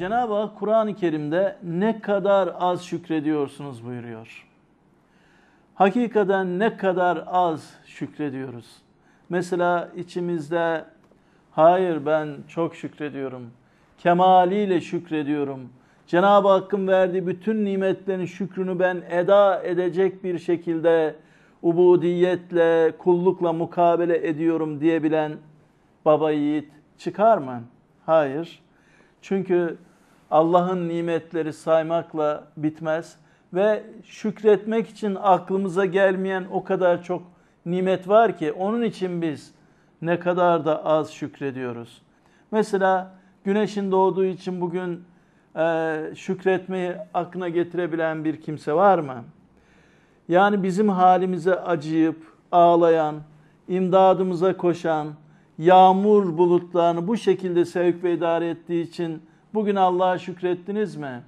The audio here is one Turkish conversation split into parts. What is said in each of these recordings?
Cenab-ı Hak Kur'an-ı Kerim'de ne kadar az şükrediyorsunuz buyuruyor. Hakikaten ne kadar az şükrediyoruz. Mesela içimizde hayır ben çok şükrediyorum. Kemaliyle şükrediyorum. Cenab-ı Hakk'ın verdiği bütün nimetlerin şükrünü ben eda edecek bir şekilde ubudiyetle, kullukla mukabele ediyorum diyebilen baba yiğit çıkar mı? Hayır. Çünkü Allah'ın nimetleri saymakla bitmez ve şükretmek için aklımıza gelmeyen o kadar çok nimet var ki onun için biz ne kadar da az şükrediyoruz. Mesela güneşin doğduğu için bugün e, şükretmeyi aklına getirebilen bir kimse var mı? Yani bizim halimize acıyıp ağlayan, imdadımıza koşan, yağmur bulutlarını bu şekilde sevk ve idare ettiği için bugün Allah'a şükrettiniz mi?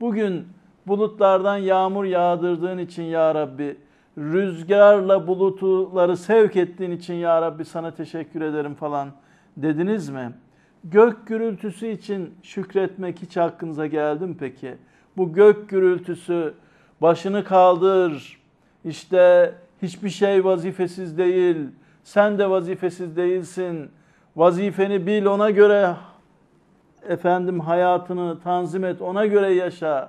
Bugün bulutlardan yağmur yağdırdığın için ya Rabbi, rüzgarla bulutları sevk ettiğin için ya Rabbi sana teşekkür ederim falan dediniz mi? Gök gürültüsü için şükretmek hiç aklınıza geldi mi peki? Bu gök gürültüsü başını kaldır, işte hiçbir şey vazifesiz değil, sen de vazifesiz değilsin, vazifeni bil ona göre efendim hayatını tanzim et, ona göre yaşa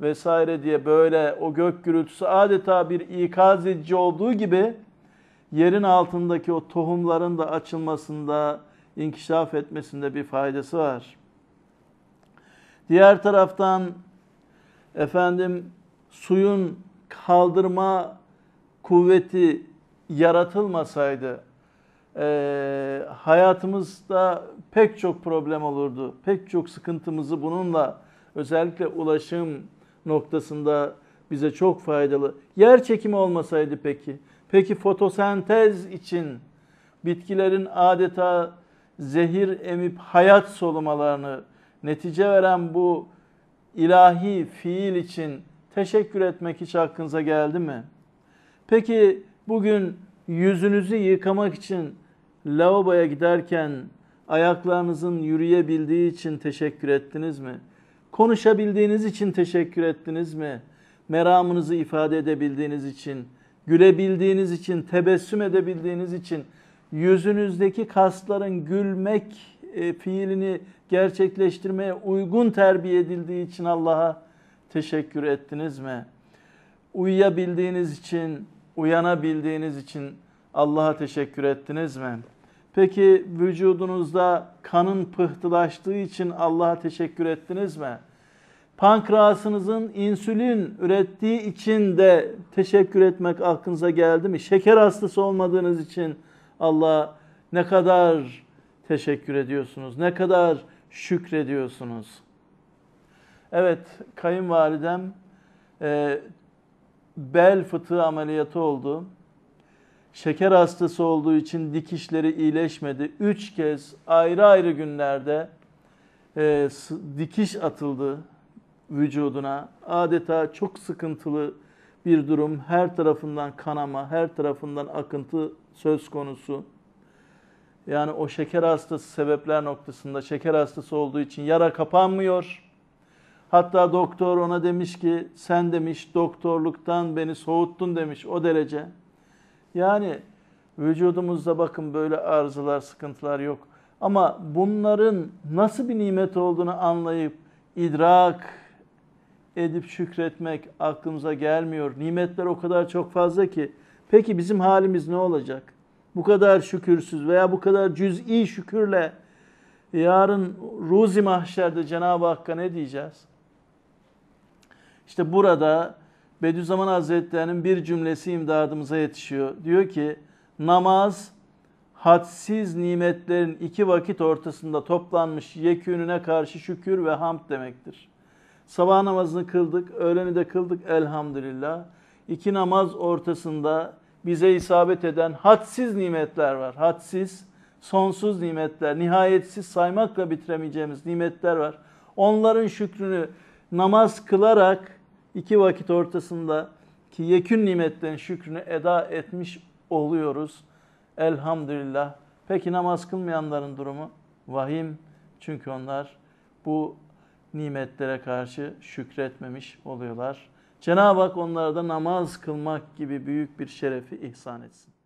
vesaire diye böyle o gök gürültüsü adeta bir ikaz edici olduğu gibi yerin altındaki o tohumların da açılmasında, inkişaf etmesinde bir faydası var. Diğer taraftan efendim suyun kaldırma kuvveti yaratılmasaydı e, hayatımızda pek çok problem olurdu. Pek çok sıkıntımızı bununla özellikle ulaşım noktasında bize çok faydalı. Yer çekimi olmasaydı peki? Peki fotosentez için bitkilerin adeta zehir emip hayat solumalarını netice veren bu ilahi fiil için teşekkür etmek hiç aklınıza geldi mi? Peki bugün yüzünüzü yıkamak için lavaboya giderken ayaklarınızın yürüyebildiği için teşekkür ettiniz mi? Konuşabildiğiniz için teşekkür ettiniz mi? Meramınızı ifade edebildiğiniz için, gülebildiğiniz için, tebessüm edebildiğiniz için, yüzünüzdeki kasların gülmek e, fiilini gerçekleştirmeye uygun terbiye edildiği için Allah'a teşekkür ettiniz mi? Uyuyabildiğiniz için, uyanabildiğiniz için Allah'a teşekkür ettiniz mi? Peki vücudunuzda kanın pıhtılaştığı için Allah'a teşekkür ettiniz mi? Pankreasınızın insülin ürettiği için de teşekkür etmek aklınıza geldi mi? Şeker hastası olmadığınız için Allah'a ne kadar teşekkür ediyorsunuz? Ne kadar şükrediyorsunuz? Evet, kayınvalidem e, bel fıtığı ameliyatı oldu. Şeker hastası olduğu için dikişleri iyileşmedi. Üç kez ayrı ayrı günlerde e, dikiş atıldı vücuduna. Adeta çok sıkıntılı bir durum. Her tarafından kanama, her tarafından akıntı söz konusu. Yani o şeker hastası sebepler noktasında şeker hastası olduğu için yara kapanmıyor. Hatta doktor ona demiş ki sen demiş doktorluktan beni soğuttun demiş o derece. Yani vücudumuzda bakın böyle arızalar, sıkıntılar yok. Ama bunların nasıl bir nimet olduğunu anlayıp idrak edip şükretmek aklımıza gelmiyor. Nimetler o kadar çok fazla ki. Peki bizim halimiz ne olacak? Bu kadar şükürsüz veya bu kadar cüz'i şükürle yarın ruzi mahşerde Cenab-ı Hakk'a ne diyeceğiz? İşte burada Bediüzzaman Hazretleri'nin bir cümlesi imdadımıza yetişiyor. Diyor ki namaz hadsiz nimetlerin iki vakit ortasında toplanmış yekününe karşı şükür ve hamd demektir. Sabah namazını kıldık, öğleni de kıldık elhamdülillah. İki namaz ortasında bize isabet eden hadsiz nimetler var. Hadsiz, sonsuz nimetler, nihayetsiz saymakla bitiremeyeceğimiz nimetler var. Onların şükrünü namaz kılarak iki vakit ortasında ki yekün nimetlerin şükrünü eda etmiş oluyoruz. Elhamdülillah. Peki namaz kılmayanların durumu? Vahim. Çünkü onlar bu nimetlere karşı şükretmemiş oluyorlar. Cenab-ı Hak onlara da namaz kılmak gibi büyük bir şerefi ihsan etsin.